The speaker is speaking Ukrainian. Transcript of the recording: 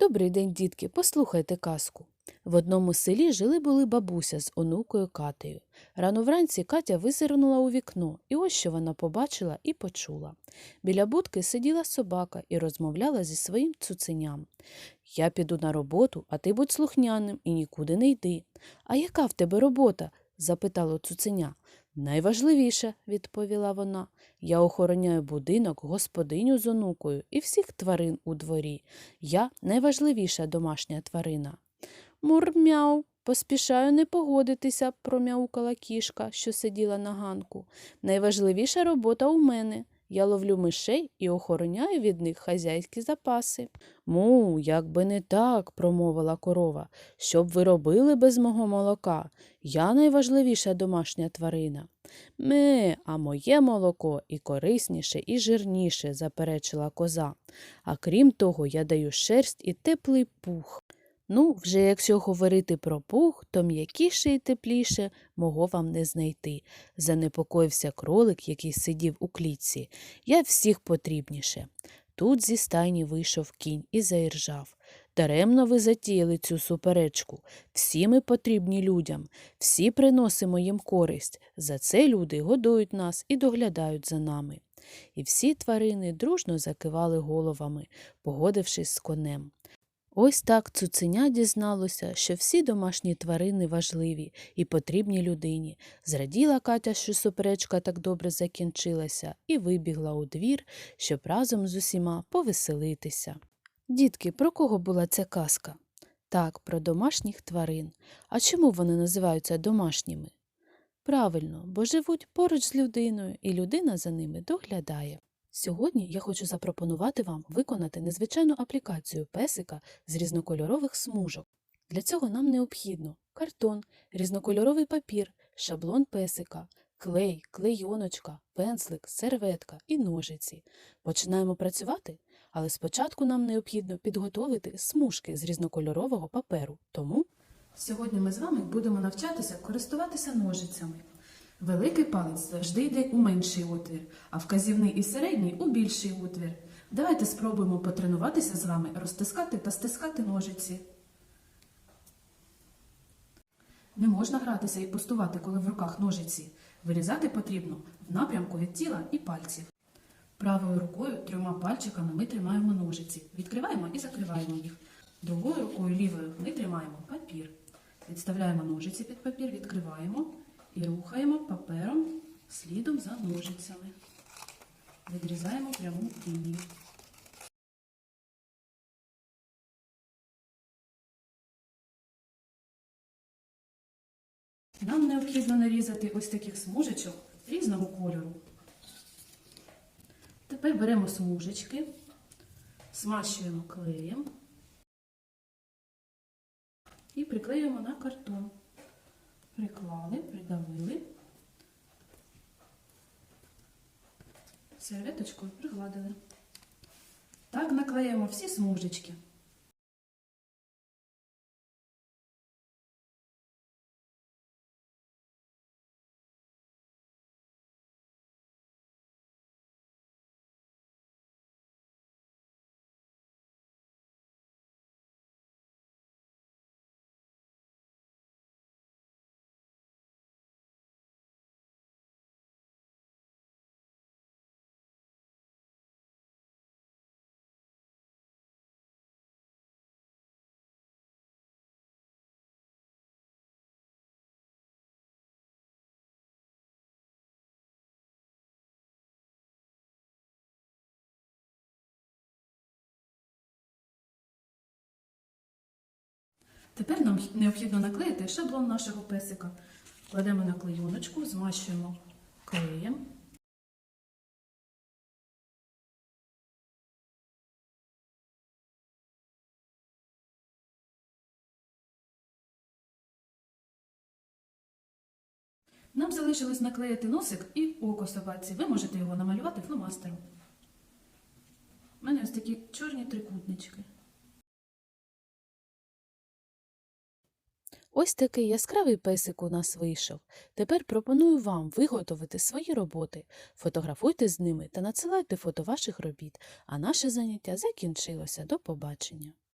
Добрий день, дітки, послухайте казку. В одному селі жили були бабуся з онукою Катею. Рано вранці Катя визирнула у вікно, і ось що вона побачила і почула. Біля будки сиділа собака і розмовляла зі своїм цуценям. Я піду на роботу, а ти будь слухняним і нікуди не йди. А яка в тебе робота? запитало цуценя. Найважливіше, відповіла вона. Я охороняю будинок, господиню з онукою і всіх тварин у дворі. Я найважливіша домашня тварина. Мурмяу, поспішаю не погодитися, промяукала кішка, що сиділа на ганку. Найважливіша робота у мене. Я ловлю мишей і охороняю від них хазяйські запаси. Му, як би не так, промовила корова. Що б ви робили без мого молока? Я найважливіша домашня тварина. Ме, а моє молоко і корисніше, і жирніше, заперечила коза. А крім того, я даю шерсть і теплий пух. Ну, вже якщо говорити про пух, то м'якіше і тепліше мого вам не знайти. Занепокоївся кролик, який сидів у клітці. Я всіх потрібніше. Тут зі стайні вийшов кінь і заіржав. Даремно ви затіяли цю суперечку. Всі ми потрібні людям, всі приносимо їм користь. За це люди годують нас і доглядають за нами. І всі тварини дружно закивали головами, погодившись з конем. Ось так цуценя дізналося, що всі домашні тварини важливі і потрібні людині. Зраділа Катя, що суперечка так добре закінчилася, і вибігла у двір, щоб разом з усіма повеселитися. Дітки, про кого була ця казка? Так, про домашніх тварин. А чому вони називаються домашніми? Правильно, бо живуть поруч з людиною, і людина за ними доглядає. Сьогодні я хочу запропонувати вам виконати незвичайну аплікацію песика з різнокольорових смужок. Для цього нам необхідно картон, різнокольоровий папір, шаблон песика, клей, клейоночка, пензлик, серветка і ножиці. Починаємо працювати, але спочатку нам необхідно підготовити смужки з різнокольорового паперу. Тому сьогодні ми з вами будемо навчатися користуватися ножицями. Великий палець завжди йде у менший отвір, а вказівний і середній у більший отвір. Давайте спробуємо потренуватися з вами розтискати та стискати ножиці. Не можна гратися і пустувати, коли в руках ножиці. Вирізати потрібно в напрямку від тіла і пальців. Правою рукою трьома пальчиками ми тримаємо ножиці. Відкриваємо і закриваємо їх. Другою рукою лівою ми тримаємо папір. Відставляємо ножиці під папір, відкриваємо і рухаємо папером слідом за ножицями. Відрізаємо пряму лінію. Нам необхідно нарізати ось таких смужечок різного кольору. Тепер беремо смужечки, смащуємо клеєм і приклеюємо на картон. Приклали, придавили, серветочкою пригладили. Так наклеїмо всі смужечки. Тепер нам необхідно наклеїти шаблон нашого песика. Кладемо на клейоночку, змащуємо клеєм. Нам залишилось наклеїти носик і око собаці. Ви можете його намалювати фломастером. У мене ось такі чорні трикутнички. Ось такий яскравий песик у нас вийшов. Тепер пропоную вам виготовити свої роботи. Фотографуйте з ними та надсилайте фото ваших робіт. А наше заняття закінчилося. До побачення.